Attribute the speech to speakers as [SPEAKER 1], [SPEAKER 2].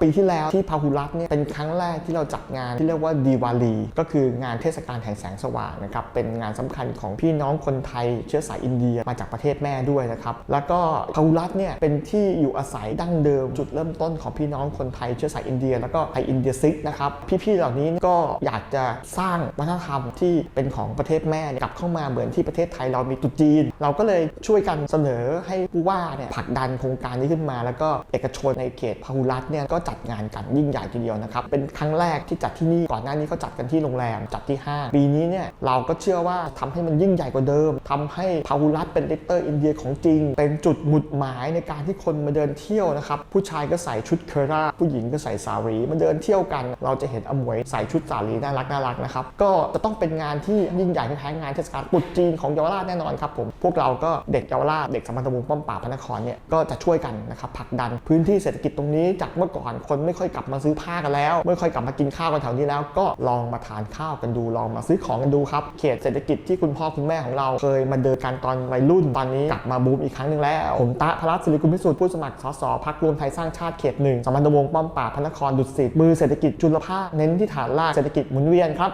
[SPEAKER 1] ปีที่แล้วที่พาหุรัตเนี่ยเป็นครั้งแรกที่เราจัดงานที่เรียกว่าดีวาลีก็คืองานเทศกาลแห่งแสงสว่างนะครับเป็นงานสำคัญของพี่น้องคนไทยเชื้อสายอินเดียมาจากประเทศแม่ด้วยนะครับแล้วก็พาหุรัตเนี่ยเป็นที่อยู่อาศัยดั้งเดิม จุดเริ่มต้นของพี่น้องคนไทยเชื้อสายอินเดีย แล้วก็ไทยอินเดียซิกนะครับพี่ๆเหล่านี้ก็อยากจะสร้างวัฒนธรรมที่เป็นของประเทศแม่กลับเข้ามาเหมือนที่ประเทศไทยเรามีตุจีน เราก็เลยช่วยกันเสนอให้ผู้ว่าเนี่ยผลักดันโครงการนี้ขึ้นมา แล้วก็เอกชนในเขตพาหุรัตเนี่ยก็จัดงานกันยิ่งใหญ่ทีเดียวนะครับเป็นครั้งแรกที่จัดที่นี่ก่อนหน้านี้เขาจัดกันที่โรงแรมจัดที่ห้างปีนี้เนี่ยเราก็เชื่อว่าทำให้มันยิ่งใหญ่กว่าเดิมทำให้พาหุรัตเป็นเลตเตอร์อินเดียของจริง เป็นจุดหมุดหมายในการที่คนมาเดินเที่ยวนะครับผู้ชายก็ใส่ชุดเคราผู้หญิงก็ใส่สารีมาเดินเที่ยวกัน เราจะเห็นอมวยใส่ชุดสารีน่ารักน่ารักนะครับก็จะต้องเป็นงานที่ยิ่งใหญ่คล้ายๆงานเทศกาลตรุษจีนของเยาวราชแน่นอนครับผมพวกเราก็เด็กเยาวราชเด็กสมพันธวงศ์ป้อมปราบพระนครเนี่ยก็จะช่วยกันนะครับผลักดันพื้นที่เศรษฐกิจตรงนี้จากเมื่อก่อนคนไม่ค่อยกลับมาซื้อผ้ากันแล้ว ไม่ค่อยกลับมากินข้าวกันแถวนี้แล้ว ก็ลองมาทานข้าวกันดูลองมาซื้อของกันดูครับเขตเศรษฐกิจที่คุณพ่อคุณแม่ของเราเคยมาเดินกันตอนวัยรุ่นตอนนี้กลับมาบูมอีกครั้งหนึ่งแล้วผมตะพรัตน์ศิริกุลพิสูจน์ผู้สมัครสสพักรวมไทยสร้างชาติเขตหนึ่งสมพันธวงป้อมป่าพระนครดุสิตมือเศรษฐกิจจุลภาคเน้นที่ฐานรากเศรษฐกิจหมุนเวียนครับ